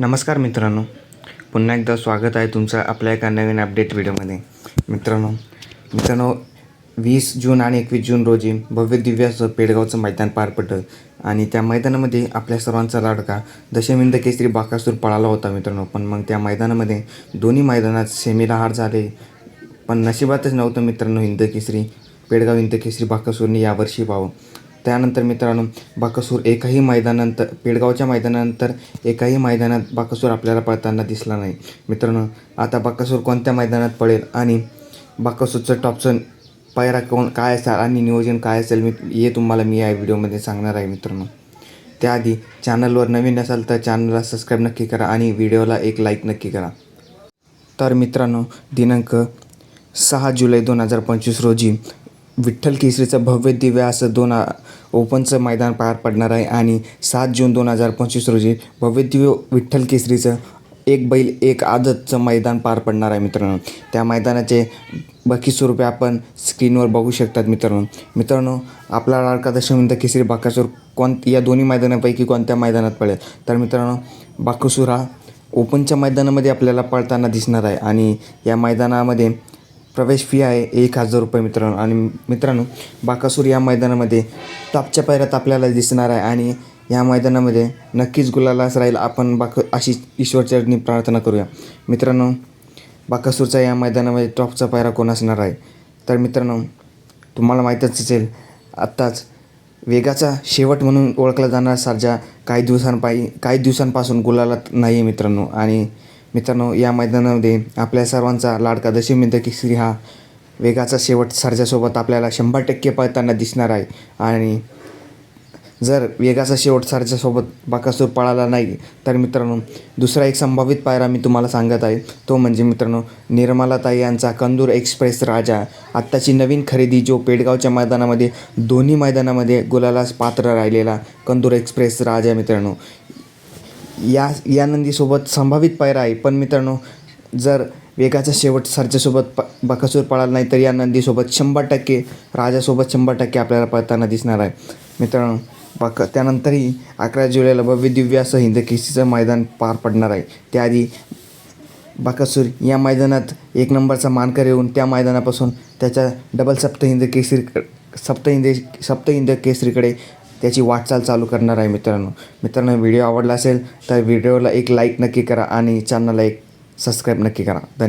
नमस्कार मित्रांनो. पुन्हा एकदा स्वागत आहे तुमचं आपल्या एका नवीन अपडेट व्हिडिओमध्ये. मित्रांनो मित्रांनो वीस जून आणि एकवीस जून रोजी भव्य दिव्याचं असं पेडगावचं मैदान पार पडलं आणि त्या मैदानामध्ये आपल्या सर्वांचा लाडका दशमिंद केसरी बाकासूर पळाला होता मित्रांनो. पण मग त्या मैदानामध्ये दोन्ही मैदानात सेमीला हार झाले. पण नशिबातच नव्हतं मित्रांनो हिंद केसरी पेडगाव हिंद केसरी बाकासूरने यावर्षी पाहावं त्यानंतर मित्रांनो बाकसूर एकाही मैदानानंतर पेडगावच्या मैदानानंतर एकाही मैदानात बाकसूर आपल्याला पळताना दिसला नाही. मित्रांनो आता बाकसूर कोणत्या मैदानात पळेल आणि बाकसूरचं टॉपचं पायरा कोण काय असेल आणि नियोजन काय असेल मी हे तुम्हाला मी या व्हिडिओमध्ये सांगणार आहे मित्रांनो. त्याआधी चॅनलवर नवीन असाल तर चॅनलला सबस्क्राईब नक्की करा आणि व्हिडिओला एक लाईक नक्की करा. तर मित्रांनो दिनांक सहा जुलै दोन हजार पंचवीस रोजी विठ्ठल केसरीचं भव्य दिव्य असं दोन ओपनचं मैदान पार पडणार आहे आणि सात जून दोन हजार पंचवीस रोजी भव्य दिव्य विठ्ठल केसरीचं एक बैल एक आदतचं मैदान पार पडणार आहे मित्रांनो. त्या मैदानाचे बाकी स्वरूपे आपण स्क्रीनवर बघू शकतात मित्रांनो. मित्रांनो आपला लाडका दशमिंद केसरी बाकासूर कोण या दोन्ही मैदानापैकी कोणत्या मैदानात पडेल? तर मित्रांनो बाकासूर हा ओपनच्या मैदानामध्ये आपल्याला पळताना दिसणार आहे आणि या मैदानामध्ये प्रवेश फी आहे एक हजार रुपये मित्रांनो. आणि मित्रांनो बाकासूर या मैदानामध्ये टॉपच्या पायऱ्यात आपल्याला दिसणार आहे आणि या मैदानामध्ये नक्कीच गुलालाच राहील. आपण बाक अशी ईश्वरचरणी प्रार्थना करूया. मित्रांनो बाकासूरचा या मैदानामध्ये टॉपचा पायरा कोण असणार आहे? तर मित्रांनो तुम्हाला माहीतच असेल आत्ताच वेगाचा शेवट म्हणून ओळखला जाणारा सारजा काही दिवसांपायी काही दिवसांपासून गुलालात नाही आहे मित्रांनो. आणि मित्रांनो या मैदानामध्ये आपल्या सर्वांचा लाडका दशमिंद श्री हा वेगाचा शेवट सर्जासोबत आपल्याला शंभर टक्के पळताना दिसणार आहे. आणि जर वेगाचा शेवट सर्जासोबत बाकासूर पळाला नाही तर मित्रांनो दुसरा एक संभावित पायरा मी तुम्हाला सांगत आहे. तो म्हणजे मित्रांनो निर्मलाताई यांचा कंदूर एक्सप्रेस राजा. आत्ताची नवीन खरेदी जो पेडगावच्या मैदानामध्ये दोन्ही मैदानामध्ये गुलालास पात्र राहिलेला कंदूर एक्सप्रेस राजा मित्रांनो. या या नंदीसोबत संभावित पायरा आहे. पण मित्रांनो जर वेगाचा शेवट सरच्यासोबत प बकासूर पळाला नाही तर या नंदीसोबत शंभर टक्के राजासोबत शंभर टक्के आपल्याला पळताना दिसणार आहे. मित्रांनो बक त्यानंतरही अकरा जुलैला भव्य दिव्य असं हिंद मैदान पार पडणार आहे. त्याआधी बाकासूर या मैदानात एक नंबरचा मानकर येऊन त्या मैदानापासून त्याच्या डबल सप्तहिंद केसरी सप्तहिंद सप्तहिंद केसरीकडे त्याची वाटचाल चालू करणार आहे मित्रांनो. मित्रांनो व्हिडिओ आवडला असेल तर व्हिडिओला एक लाईक नक्की करा आणि चॅनलला एक सबस्क्राईब नक्की करा. धन्यवाद.